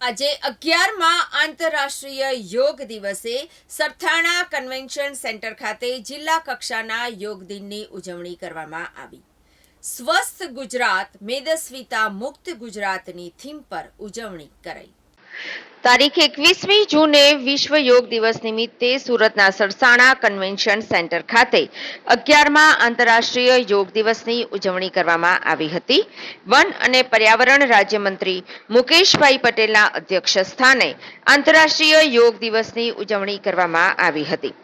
આજે અગિયારમાં આંતરરાષ્ટ્રીય યોગ દિવસે સરથાણા કન્વેન્શન સેન્ટર ખાતે જિલ્લા કક્ષાના યોગ દિનની ઉજવણી કરવામાં આવી. સ્વસ્થ ગુજરાત, મેદસ્વીતા મુક્ત ગુજરાતની થીમ પર ઉજવણી કરાઈ. તારીખ એકવીસમી જૂને વિશ્વ યોગ દિવસ નિમિત્તે સુરતના સરસાણા કન્વેન્શન સેન્ટર ખાતે અગિયારમાં આંતરરાષ્ટ્રીય યોગ દિવસની ઉજવણી કરવામાં આવી હતી. વન અને પર્યાવરણ રાજ્યમંત્રી મુકેશભાઈ પટેલના અધ્યક્ષ સ્થાને આંતરરાષ્ટ્રીય યોગ દિવસની ઉજવણી કરવામાં આવી હતી.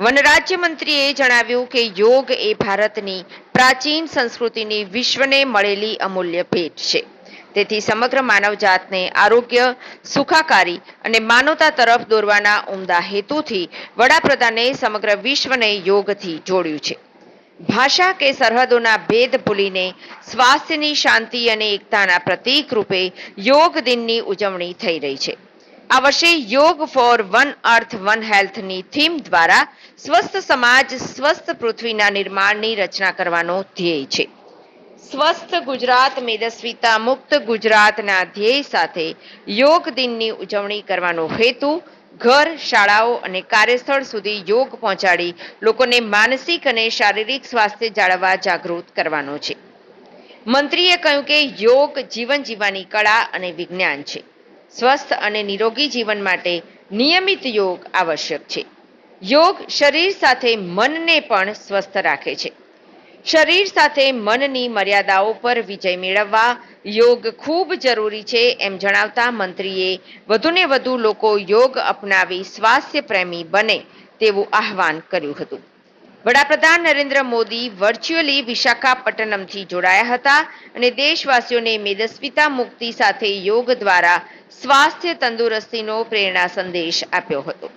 વન રાજ્યમંત્રીએ જણાવ્યું કે યોગ એ ભારતની પ્રાચીન સંસ્કૃતિની વિશ્વને મળેલી અમૂલ્ય ભેટ છે. તેથી સમગ્ર માનવજાતને આરોગ્ય, સુખાકારી અને માનવતા તરફ દોરવાના ઉમદા હેતુથી વડાપ્રધાને સમગ્ર વિશ્વને યોગથી જોડ્યું છે. ભાષા કે સરહદોના ભેદ ભૂલીને સ્વાસ્થ્યની શાંતિ અને એકતાના પ્રતીક રૂપે યોગ દિનની ઉજવણી થઈ રહી છે. આ વર્ષે yoga for one earth one હેલ્થની theme દ્વારા સ્વસ્થ સમાજ, સ્વસ્થ પૃથ્વીના નિર્માણની રચના કરવાનો ધ્યેય છે. સ્વસ્થ ગુજરાત, મેદસ્વીતા મુક્ત ગુજરાતના ધ્યેય સાથે યોગ દિનની ઉજવણી કરવાનો હેતુ, ઘર, શાળાઓ અને કાર્યસ્થળ સુધી યોગ પહોંચાડી લોકોને માનસિક અને શારીરિક સ્વાસ્થ્ય જાળવવા જાગૃત કરવાનો છે. મંત્રીએ કહ્યું કે યોગ જીવન જીવવાની કળા અને વિજ્ઞાન છે. સ્વસ્થ અને નિરોગી જીવન માટે નિયમિત યોગ આવશ્યક છે. યોગ શરીર સાથે મનને પણ સ્વસ્થ રાખે છે. શરીર સાથે મનની મર્યાદાઓ પર વિજય મેળવવા યોગ ખૂબ જરૂરી છે એમ જણાવતા મંત્રીએ વધુને વધુ લોકો યોગ અપનાવી સ્વાસ્થ્ય પ્રેમી બને તેવું આહવાન કર્યું હતું. વડાપ્રધાન નરેન્દ્ર મોદી વર્ચ્યુઅલી વિશાખાપટ્ટનમથી જોડાયા હતા અને દેશવાસીઓને મેદસ્વીતા મુક્તિ સાથે યોગ દ્વારા સ્વાસ્થ્ય તંદુરસ્તીનો પ્રેરણા સંદેશ આપ્યો હતો.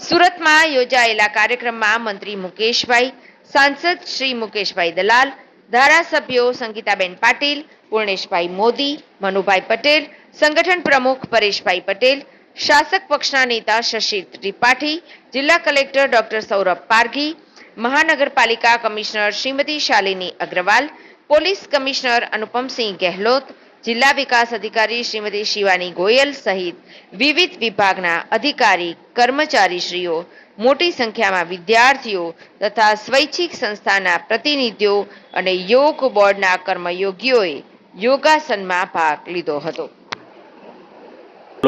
સુરતમાં યોજાયેલા કાર્યક્રમમાં મંત્રી મુકેશભાઈ સાંસદ શ્રી મુકેશભાઈ દલાલ, ધારાસભ્યો સંગીતાબેન પાટીલ, પૂર્ણેશભાઈ મોદી, મનુભાઈ પટેલ, સંગઠન પ્રમુખ પરેશભાઈ પટેલ, શાસક પક્ષના નેતા શશી ત્રિપાઠી, જિલ્લા કલેક્ટર ડોક્ટર સૌરભ પારઘી, મહાનગરપાલિકા commissioner Shrimati Shalini Agrawal, police commissioner Anupamsinh Gehlot, જિલ્લા વિકાસ અધિકારી શ્રીમતી શિવાની ગોયલ સહિત વિવિધ વિભાગના અધિકારી કર્મચારીશ્રીઓ મોટી સંખ્યામાં વિદ્યાર્થીઓ તથા સ્વૈચ્છિક સંસ્થાના પ્રતિનિધિઓ અને યોગ બોર્ડના કર્મયોગીઓએ યોગાસનમાં ભાગ લીધો હતો.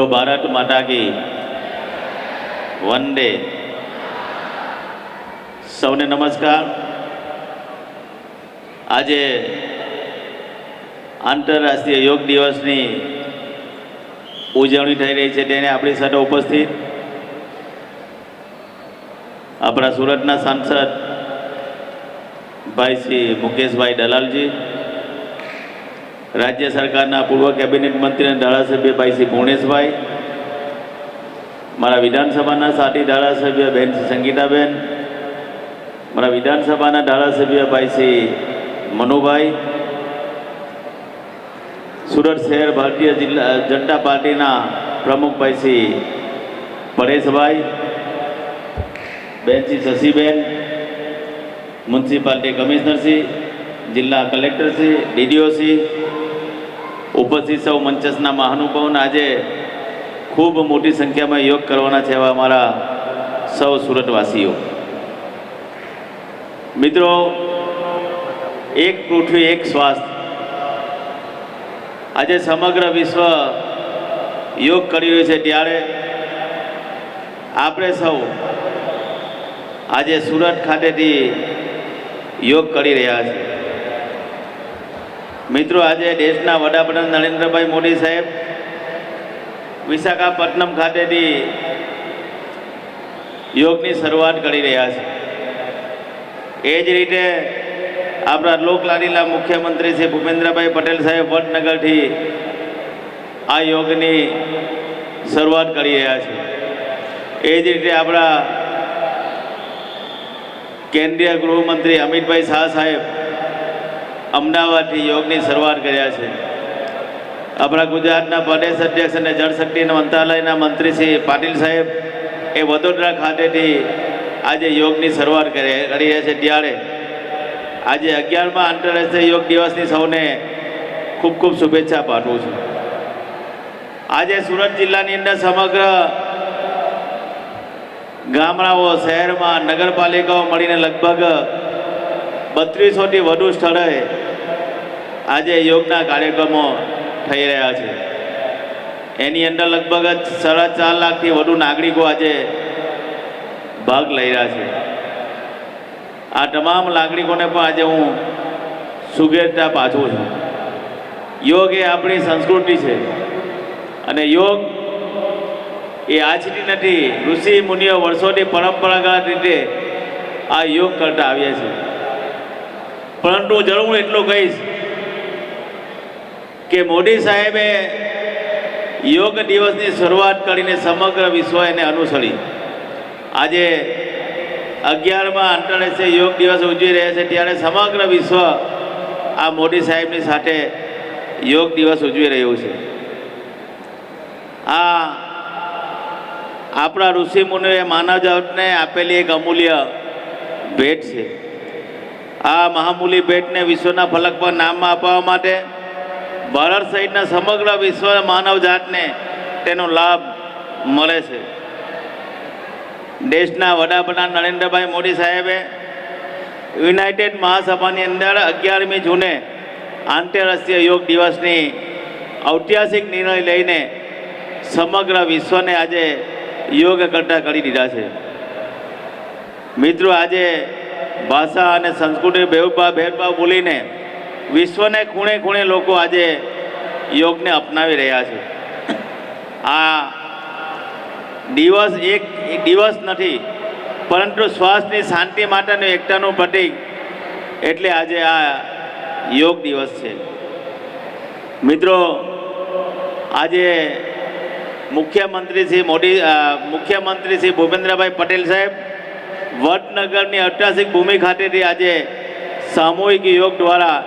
ભારત માતા કી. વંદે. સૌને નમસ્કાર. આજે આંતરરાષ્ટ્રીય યોગ દિવસની ઉજવણી થઈ રહી છે. તેને આપણી સાથે ઉપસ્થિત આપણા સુરતના સાંસદ ભાઈ શ્રી મુકેશભાઈ દલાલજી, રાજ્ય સરકારના પૂર્વ કેબિનેટ મંત્રી અને ધારાસભ્ય ભાઈ શ્રી ભુવનેશભાઈ, મારા વિધાનસભાના સાથી ધારાસભ્ય બેન સંગીતાબેન, મારા વિધાનસભાના ધારાસભ્ય ભાઈ શ્રી મનુભાઈ, સુરત શહેર ભારતીય જિલ્લા જનતા પાર્ટીના પ્રમુખ ભાઈ શ્રી પરેશભાઈ બેન શ્રી શશીબેન, મ્યુનિસિપાલિટી કમિશનરશ્રી જિલ્લા કલેક્ટરશ્રી ડીડીઓશ્રી ઉપસ્થિત સૌ મંચસના મહાનુભાવોને આજે ખૂબ મોટી સંખ્યામાં યોગ કરવાના છે એવા અમારા સૌ સુરતવાસીઓ. મિત્રો, એક પૃથ્વી, એક સ્વાસ્થ્ય. આજે સમગ્ર વિશ્વ યોગ કરી રહ્યું છે. ત્યારે આપણે સૌ આજે સુરત ખાતેથી યોગ કરી રહ્યા છે. મિત્રો, આજે દેશના વડાપ્રધાન નરેન્દ્રભાઈ મોદી સાહેબ વિશાખાપટ્ટનમ ખાતેથી યોગની શરૂઆત કરી રહ્યા છે. એ જ રીતે આપણા લોકલાડીલા મુખ્યમંત્રી શ્રી ભૂપેન્દ્રભાઈ પટેલ સાહેબ વડનગરથી આ યોગની શરૂઆત કરી રહ્યા છે. એ જ રીતે આપણા કેન્દ્રીય ગૃહમંત્રી અમિતભાઈ શાહ સાહેબ અમદાવાદથી યોગની શરૂઆત કર્યા છે. આપણા ગુજરાતના પ્રદેશ અધ્યક્ષ અને જળશક્તિ મંત્રાલયના મંત્રી શ્રી પાટીલ સાહેબ એ વડોદરા ખાતેથી આજે યોગની શરૂઆત કરી રહ્યા છે. ત્યારે આજે અગિયારમાં આંતરરાષ્ટ્રીય યોગ દિવસની સૌને ખૂબ ખૂબ શુભેચ્છા પાઠવું છું. આજે સુરત જિલ્લાની અંદર સમગ્ર ગામડાઓ, શહેરમાં, નગરપાલિકાઓ મળીને લગભગ બત્રીસોથી વધુ સ્થળે આજે યોગના કાર્યક્રમો થઈ રહ્યા છે. એની અંદર લગભગ સાડા ચાર લાખથી વધુ નાગરિકો આજે ભાગ લઈ રહ્યા છે. આ તમામ નાગરિકોને પણ આજે હું શુભેચ્છા પાછું છું. યોગ એ આપણી સંસ્કૃતિ છે અને યોગ એ આજની નથી. ઋષિ મુનિઓ વર્ષોની પરંપરાગત રીતે આ યોગ કરતા આવ્યા છે. પરંતુ જરૂર એટલું કહીશ કે મોદી સાહેબે યોગ દિવસની શરૂઆત કરીને સમગ્ર વિશ્વ એને અનુસરી. આજે અગિયારમાં આંતરરાષ્ટ્રીય યોગ દિવસ ઉજવી રહ્યા છે ત્યારે સમગ્ર વિશ્વ આ મોદી સાહેબની સાથે યોગ દિવસ ઉજવી રહ્યું છે. આ આપણા ઋષિ મુનિઓએ માનવજાતને આપેલી એક અમૂલ્ય ભેટ છે. આ મહામૂલી ભેટને વિશ્વના ફલક પર નામ આપવા માટે ભારત સહિતના સમગ્ર વિશ્વ માનવજાતને તેનો લાભ મળે છે. દેશના વડાપ્રધાન નરેન્દ્રભાઈ મોદી સાહેબે યુનાઇટેડ મહાસભાની અંદર અગિયારમી જૂને આંતરરાષ્ટ્રીય યોગ દિવસની ઐતિહાસિક નિર્ણય લઈને સમગ્ર વિશ્વને આજે યોગ કરતા કરી દીધા છે. મિત્રો, આજે ભાષા અને સંસ્કૃતિ ભેદભાવ ભેદભાવ ભૂલીને વિશ્વને ખૂણે ખૂણે લોકો આજે યોગને અપનાવી રહ્યા છે. આ દિવસ એક દિવસ નથી, પરંતુ શ્વાસની શાંતિ માટેનું એકતાનું પ્રતિક એટલે આજે આ યોગ દિવસ છે. મિત્રો, આજે મુખ્યમંત્રી શ્રી મોદી મુખ્યમંત્રી શ્રી ભૂપેન્દ્રભાઈ પટેલ સાહેબ, વડનગરની ઐતિહાસિક ભૂમિ ખાતેથી આજે સામૂહિક યોગ દ્વારા